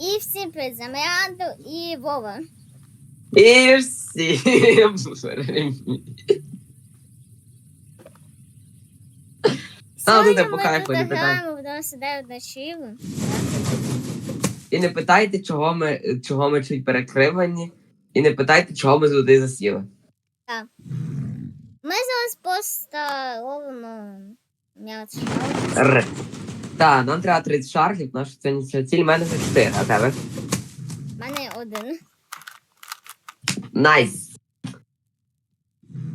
І всім привіт, з Аміранду і Вова. І всім. Ну, Сьогодні ти ми покай, тут ході, питай. граємо в 99 ночів. І не питайте, чого ми, чого ми чуть перекривані. І не питайте, чого ми туди засіли. Так. Ми зараз просто ловимо м'яч. Р. Та, нам треба 30 шарфів, наша це ця ціль в мене вже 4, а тебе? У мене один. Найс.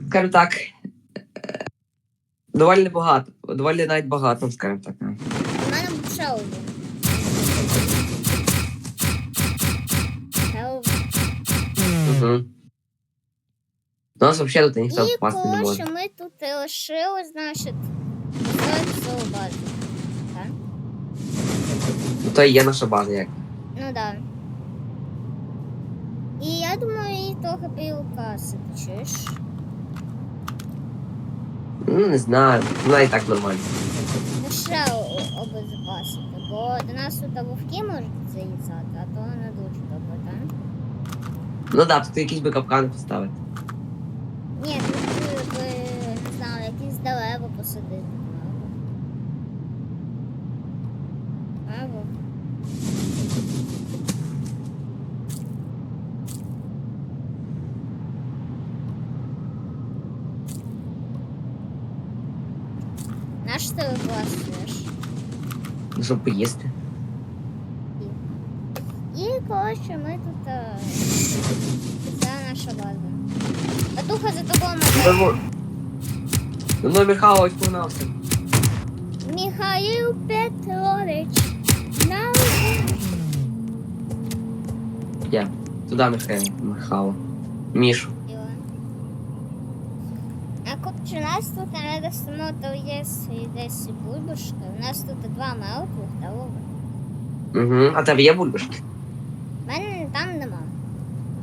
Скажімо так. е, Доволі небагато. Доволі навіть багато, скажімо так. У мене ще один. Угу. У нас взагалі тут ніхто І попасти не може. що ми тут лишили, значить, цю базу. Ну, То і є наша база як. Ну да. І я думаю, її трохи приукрасити, чуєш? Ну, не знаю. Вона і так нормально. Ну ще о- обезопасити, бо до нас тут вовки можуть заїздити, а то не дуже добре, так? Ну так, тут якісь би капкани поставити. Ні, тут би, не знаю, якісь дерева посадити. Або. На що ти? Ну, щоб поїсти. І коротше, ми тут. е, Це наша база. Батуха за тобою може. Ну, Михайлович погнався. Михаил Петрович. Я. Туди Михайло. Михайло. Мішу. А купче нас тут не досимо, то є десь бульбашка. У нас тут два мелких лови. Угу. А тебе є бульбашки? У мене там нема.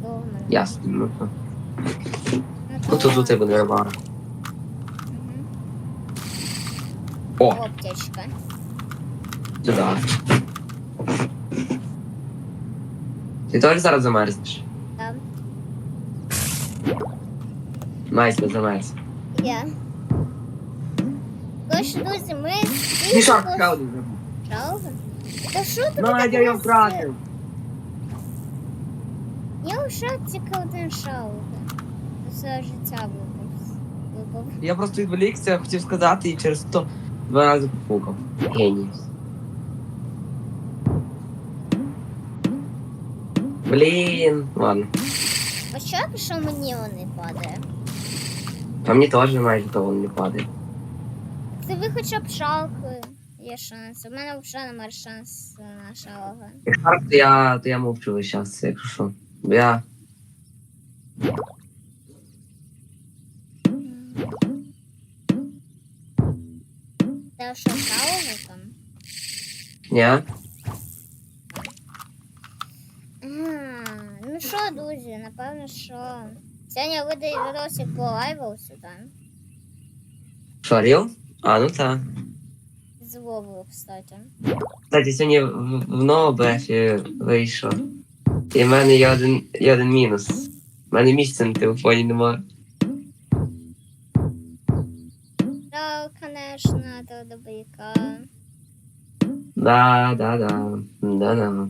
Бо в мене. Ясно. Ну, то. Ну, Ну, тут у тебе нема. Мгм. О, Оптячка. туди. Ти теж зараз замерзнеш? Там. Найс, не замерз. Я. Коротше, друзі, ми... Мішак, ще один забув. Правда? Та що тобі Надя, я втратив. Я вже тільки один шаут. Все життя випав. Я просто відволікся, хотів сказати і через то два рази попукав. Геній. Блін, ладно. А що, що мені вони падає? А мені теж майже того не падає. Ти ви хоча б шалки. Є шанс. У мене вже немає шанс на шалга. Якщо то я, то я мовчу весь час, якщо що. Бо я. Те, що шалга там? Ні? А, ну що, друзі, напевно, що. Сьогодні видає відосик по лайвелсу, так? Що, ріл? А, ну так. З Вовою, кстати. Кстати, сьогодні в, в новобефі вийшов. І в мене є один, є один мінус. У мене місця на телефоні немає. Так, конечно, то до бойка. Да, да, да. Да, да.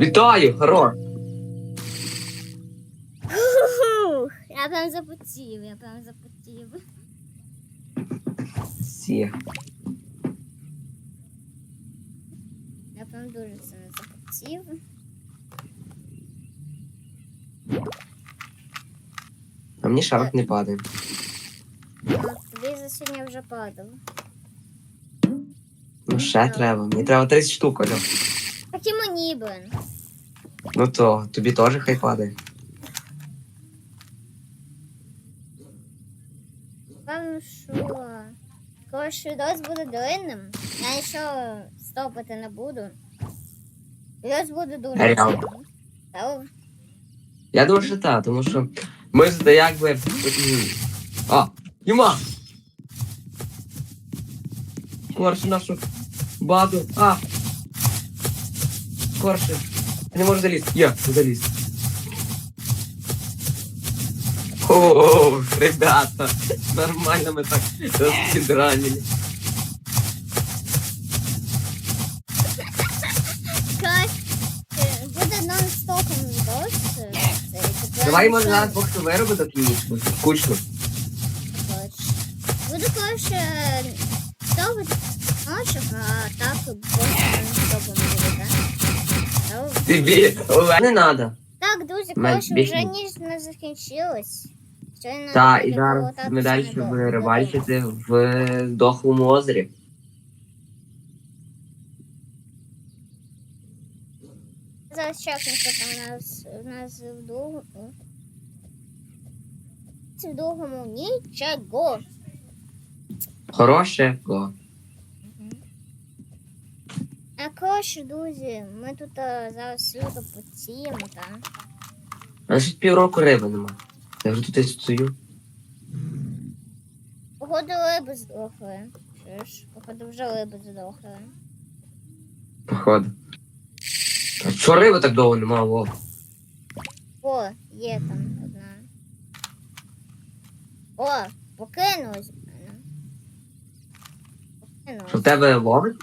Вітаю, хорош! Я прям запотів, я прям запотів. Сі. Я прям дуже сильно запотів. А мені шарик не падає. Тобі за сьогодні вже падав. Ну ще треба. Мені треба 30 штук, Альо. І мені, блин. Ну то, тобі теж хай падає. Певно, що. Коротше, відос буде длинним. Я нічого стопити не буду. Відос буде дуже Реально? длинним. Та, Я думаю, що так, тому що ми ж якби. О, Юма! скорше нашу базу. А! Скорше. Не можу залізти. Я заліз. О, ребята, нормально мы так. Коротше, е, буде нон-стопом відос. е, Давай, може, зараз поки вироби до кінець, бо скучно. Коротше. Ночок, а так просто нон-стопом буде, так? Тобі не надо. Так, друзі, коротше, вже ні. ніч не закінчилась. Сьогодні Так, і зараз ми далі будемо рибальчити в дохлому озері. Зараз чекну, що там у нас, у нас в другому. В другому нічого. Хороше коротше, друзі, ми тут а, зараз люто потіємо, так? А ще півроку риби нема. Я вже тут і стою. Походу риби здохли. Ж, походу вже риби здохли. Походу. А чого риби так довго нема, Вов? О, є там одна. О, покинулась. Покинулась. тебе ловить?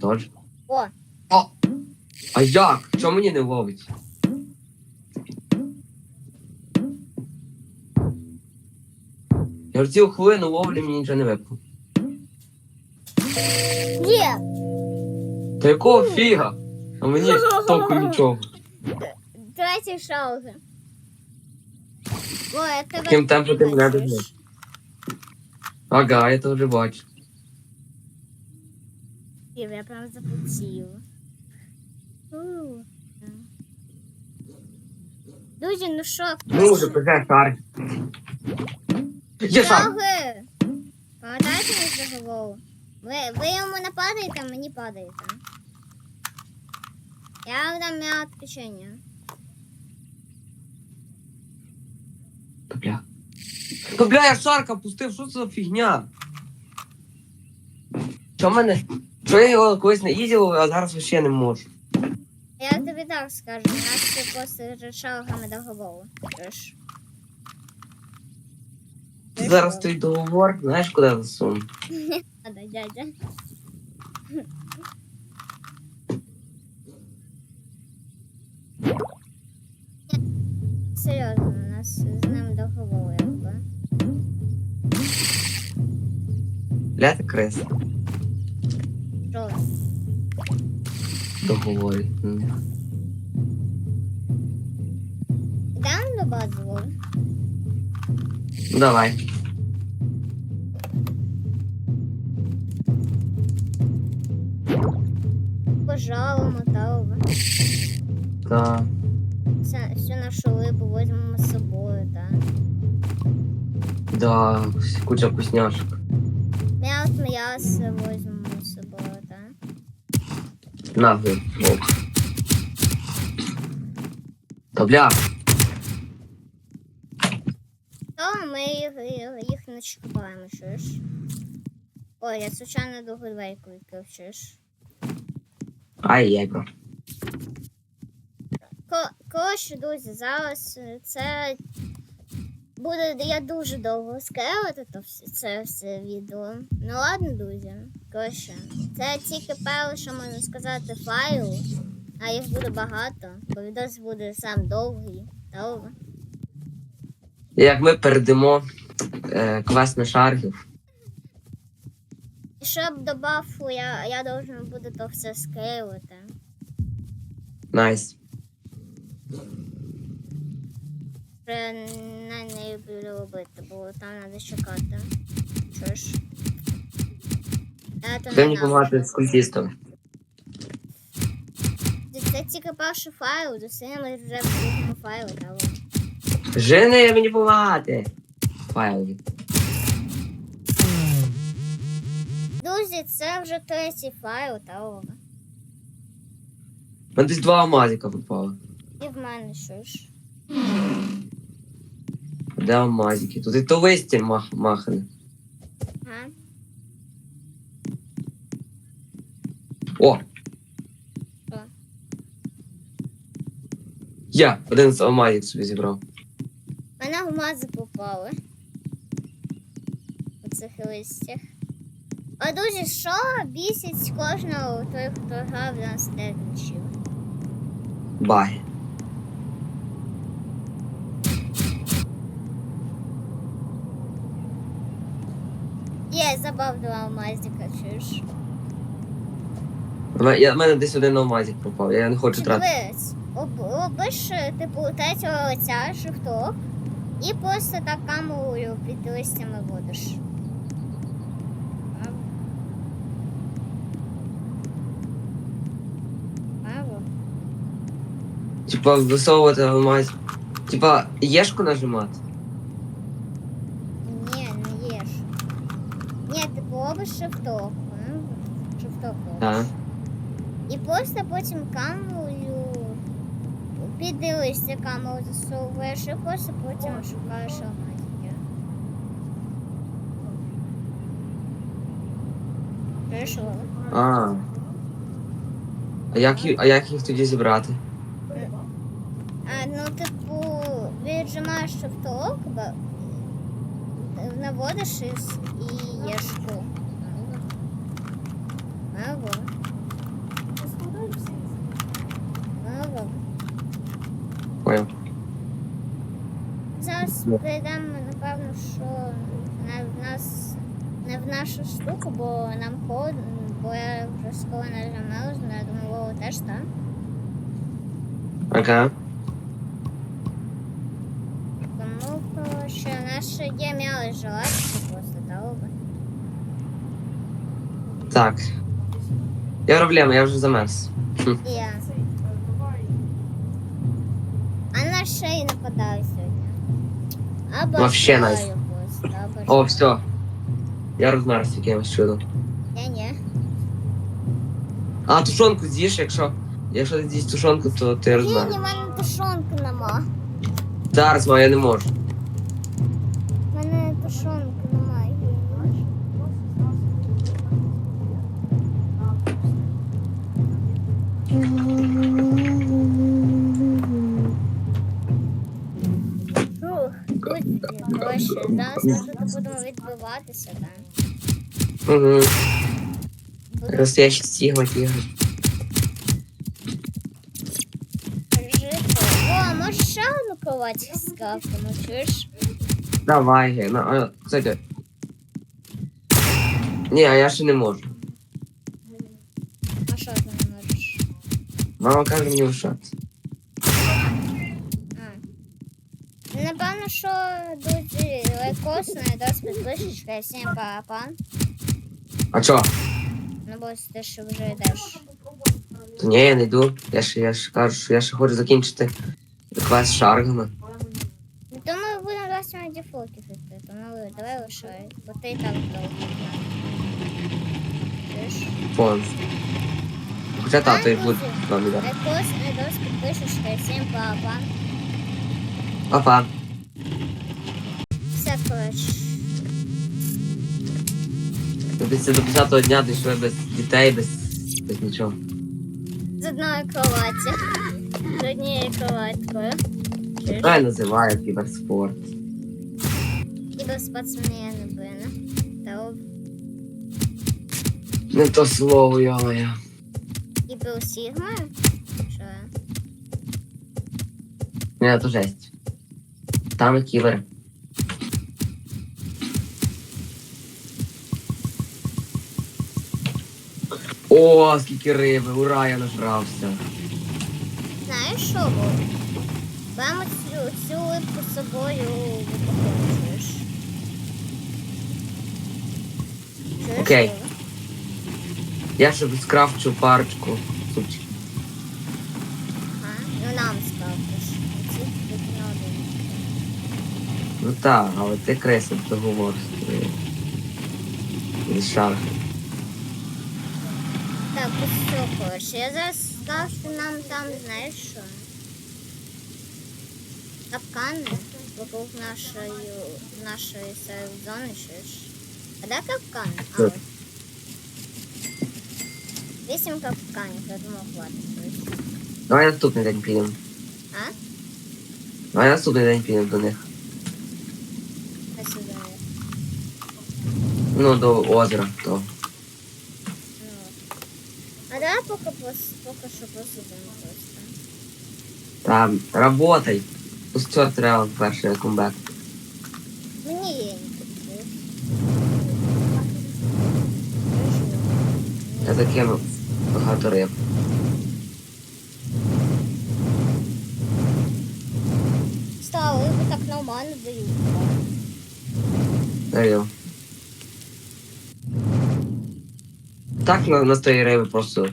Теж. О, О! А як? Чому мені не ловить? Я ж цілу хвилину ловлю, мені нічого не випало. є! Та якого фіга? А мені толку нічого. Третій шалга. О, тебе Таким темпом ти мене бачиш. Ага, я то вже бачу. Ів, Я прям запотів. Друзі, ну що? Ну, вже пише шар. Є шар! Шалги! Пам'ятаєте мій заговор? Ви, ви йому не падаєте, а мені падаєте. Я вам дам м'я відпечення. Та бля. Та бля, я шарка пустив, що це за фігня? Що в мене? Що я його колись не їздив, а зараз вообще не можу. Я тобі так скажу, у нас це просто шалгами договору. Тож. Зараз той договор, знаєш, куди засуну? Надо, дядя. Серйозно, у нас з ним договор, якби. Бля, ти крес. Що? Договори. М. Йдемо до базового? Ну, Давай. Пожалуємо, та Та. Все, всю нашу рибу візьмемо з собою, так? Да, куча вкусняшок. М'ясо, м'ясо візьмемо з собою, так? Нахуй, вовк. Та бля, То ми їх, не чекаємо, що ж. Ой, я случайно другу двойку відкрив, ж. ай-яй, бро. Ко- Коротше, друзі, зараз це буде я дуже довго скривати це все відео. Ну ладно, друзі. Коротше, це тільки перше, що можна сказати, файл, а їх буде багато, бо відос буде сам довгий. Довго. Як ми передамо е, квест на шаргів. Щоб до бафу я, я должен буду то все скривати. Найс. Вже не, не люблю робити, бо там треба чекати. Що мені допомагати з культістом? Це тільки перший файл, зустрінемось вже в другому файлі, того. Жени мені допомагати. Файлові. Друзі, це вже третій файл, того. Мене десь два амазіка попало. І в мене що ж. Де амазіки? Тут і то листя мах, махане. О! Що? Я один з алмазів собі зібрав. Мене алмази попали. У цих листях. А друзі, що бісить кожного той, хто грав в нас технічів? Баги. Є, забав два алмазика, чуєш? У мене- десь один алмазик пропав, я не хочу тратити. Дивись, робиш, типу, третього лиця шифток і просто так камерою під листями водиш. Типа висовувати алмаз. Типа єшку нажимати. Ні, не їж. Ні, ти робиш шифток. м? Шифток робиш. Так. І просто потім камерою під листя камеру засовуєш і просто потім шукаєш алмазики. Прийшло. А. А як, а як їх тоді зібрати? А, ну, типу, віджимаєш шифток, ба- наводиш із і єшку. Маво. Прийдемо, напевно, що не в нас не в нашу штуку, бо нам холодно, бо я вже скоро не замерзну, я думаю, Вова теж так. Ага. Тому, нас ще є м'яли желатися просто, та оба. Так. Я проблема, я вже замерз. Хм. Я. А на ще й нападаю сьогодні. Або Вообще найс. знаю просто, або О, що. все. Я розмерз якимось чудом. Я ні. А, тушонку з'їш, якщо. Якщо ти з'їш тушонку, то ти Ні, розмерз. ні, в мене тушонки нема. Зараз, ма, я не можу. В мене тушонки немає. Фух, Зараз ми тут будемо відбиватися, так? Угу. Будемо Настоящий стігма тігр. жити. О, може ще одну кровать скрафтимо, чуєш? Давай, ге. На, а, кстати. Ні, а я ще не можу. А що ти не можеш? Мама каже мені лишати. А. Напевно, що друзі, лайкос не дасть підписчика, всім па-па. А чо? Ну, бо ти ж вже йдеш. Та ні, я не йду. Я ще, я ще кажу, що я ще хочу закінчити квест шаргами. Ну, то ми будемо зараз на дефолтів йти, тому давай лишай, бо ти і так довго. Чуєш? Фон. Хоча тато і буде вам віддати. Лайкос не дасть підписчика, всім па-па. Папа. Після до 50-го дня дійшли без дітей, без, без нічого. З одної кроваті. З однією кроваткою. Чуєш? Хай називає кіберспорт. Кіберспортсмени, блин. Та об- Не то слово, йо-моє. Кібер Сігма? Що? Ні, то жесть. Там і кібер. О, скільки риби, ура, я нажрався. Знаєш що було? Цю, цю липку з собою виконуєш. Окей. Я ще скрафчу парочку супчик. Ага. Ну нам скажеш. Ці тут не один. Ну так, але ти креслив договор з твоєю. З шаргом. Так, ось що коротше. Я зараз скажу, що нам там, знаєш що? Капкани вокруг нашої, нашої зони, що ж. А де капкани? А, Тут. ось. Вісім капканів, я думав, хватить. Давай наступний день підемо. А? Давай наступний день підемо до них. Ось сюди. Ну, до озера. То. Ну, от. А давай поки, поки що посидимо просто. Там, работай. Пусть чорт реал перший комбек. Мені є не Я закину багато риб. Стало, ви так нормально дають. Даю. Так на, на тої риби просто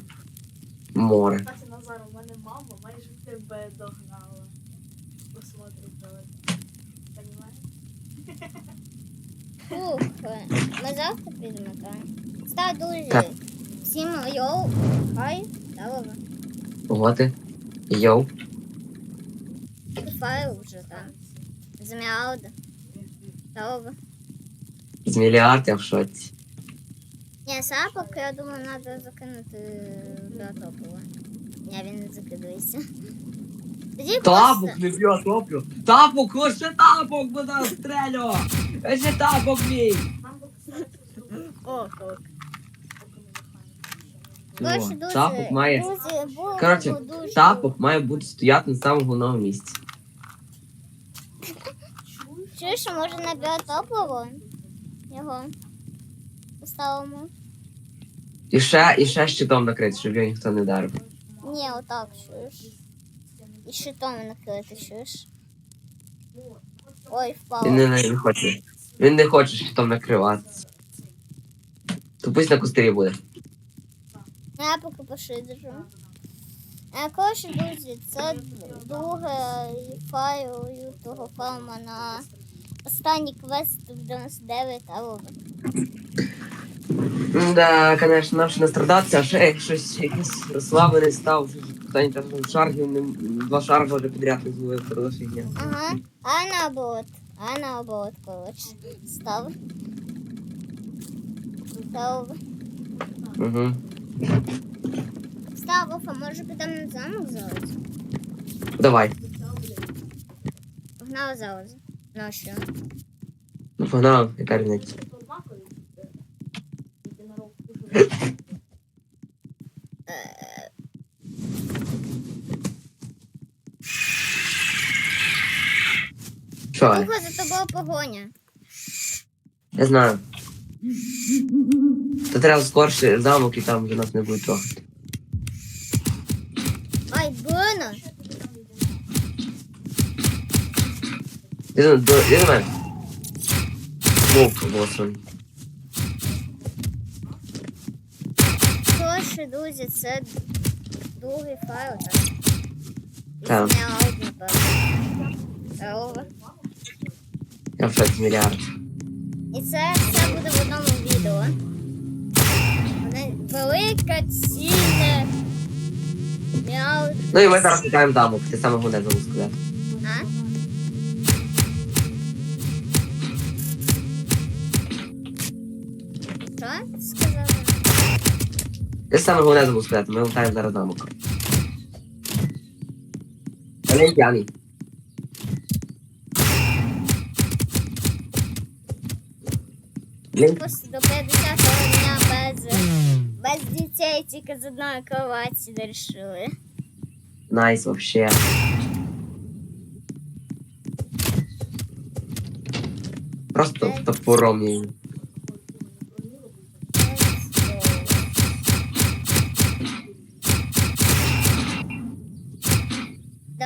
море. Кстати, Назар, у мене мама майже тебе догнала. Посмотри, Понимаєш? Ух, ми завтра підемо, так? Став друзі. Так. Всім йоу, хай, здорово. Ого. Йоу. Файл вже там. Зміалда. Здорово. З мільярд я в шоці. Ні, сапок, я думаю, треба закинути до топового. Ні, він не закидується. Тоді Тапок просто... не б'є, топлю. Тапок, ще тапок, бо застрелю. Ось ще тапок мій. Дуже, тапок має. Було Коротше, дуже... Тапок має бути стояти на самому головному місці. Чуєш, може на біотопливо? Його поставимо. І ще, і ще щитом накрити, щоб його ніхто не вдарив. Ні, отак, чуєш. І щитом накрити, чуєш. Ой, впало. Він не, не хоче. Він не хоче щитом накриватися. То пусть на кустирі буде. Я поки пошиджу. А коротше, друзі, це друге файл того фаума на останній квест в 99 або Да, конечно, нам ще настрадатися, а ще як щось якийсь розслаблений став, питання там шаргів, не, два шарги вже підряд не зловив продовження. Ага. А наоборот. А наоборот, коротше. Став. Став. Угу. Став, Офа, може підемо на замок зараз? Давай. Погнали зараз. Ну що? Ну погнали, яка різниця. Що? Тихо, за тобою погоня. Я знаю. То треба скорше замок і там вже нас не буде трохи. Ай, больно. Іди до, іди до мене. Вовк голосом. Друзі, це другий файл, так? Так. Я в шоці мільярд. І це все буде в одному відео. Вона велика. Мяу. Ну і ми зараз шукаємо замок, ти саме головне забув сказати. Ти саме головне забув сказати, ми лутаємо зараз замок. Я не п'яний. Просто до 50-го дня без, без дітей, тільки з одної кроваті вирішили. найс вообще. Просто топором її.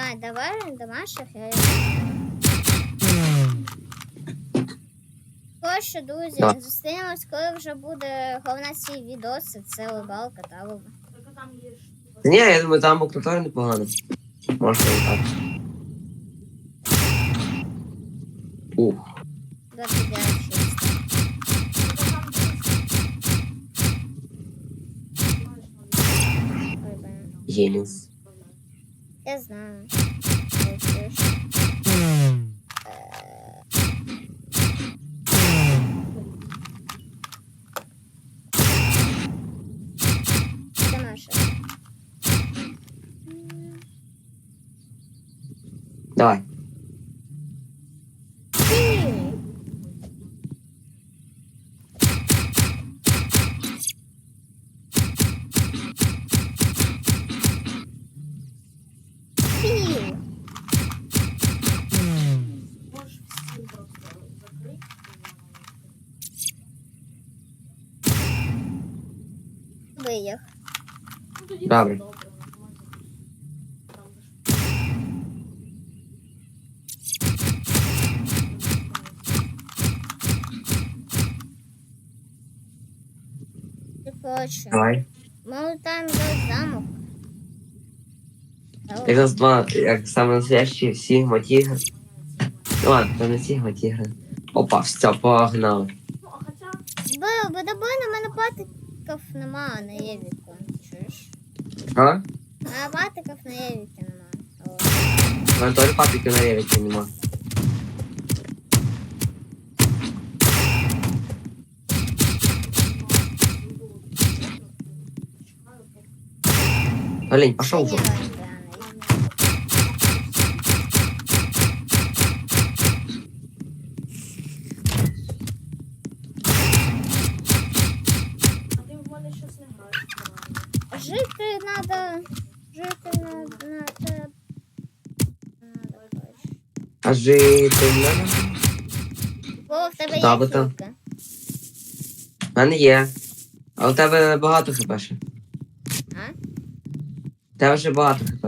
Да, давай домашніх я. Коротше, друзі, Да. зустрінемось, коли вже буде головна ці відоси, це рибалка та лова. Так там є ж. Ні, я думаю, замок на теж непогано. Можна і так. Ух, 29 6. Ой, блин. єніс. Я знаю. Тоді Добре. Хочеш. Давай. Ми лутаємо до замок. Як нас два, як саме настоящі Сігма Тігр. Ладно, це не Сігма Тігр. Опа, все, погнали. Бо, бо добой на мене патиків нема на Євіку. Чуєш? А? А патиків на Євіки нема. Мене теж папіки на ревіті нема. Олень, пошел в правильно. Жити надо. Жити надо. Надо. А жити надо? О, в тебе є Да, бо там- філка. У мене є. А у тебе багато хп ще. А? У тебе ще багато хп.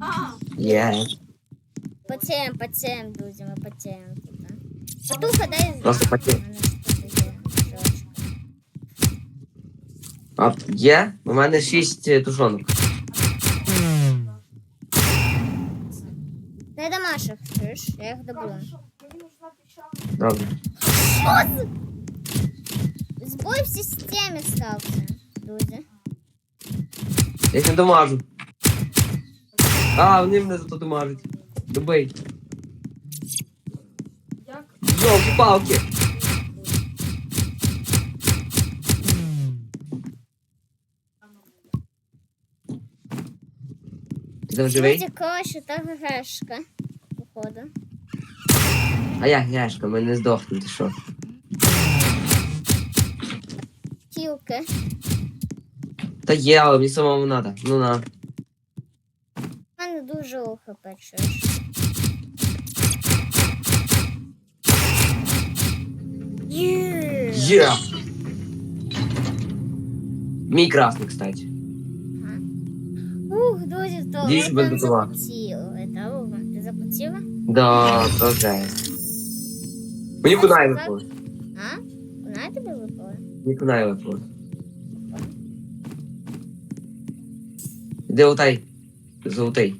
А, Є. Потеємо, потеємо, друзі, ми потеємо тут. а. Потуха, дай. Просто потеем. У мене тут є трошки. А є? У мене шість е, тушонок. Я їх добула. Добре. Збой в системі стався, друзі. Я їх не домажу. А, вони мене зато домажуть. Добий. Як? Йолки-палки. Ти там живий? Друзі, коротше, та грешка. Походу. А я гешка, ми не здохнемо, ти що? Кілки. Та є, але мені самому надо. Ну на. У мене дуже охп, чуєш. Є. Є! Мій красний, кстати. Ух, друзі, то Дійсно, запотіли. Та, ти запотіла? Да, то жесть. Мені кунай випало. А? Вона тобі випала? Мені кунай випало. Де отай? Золотий.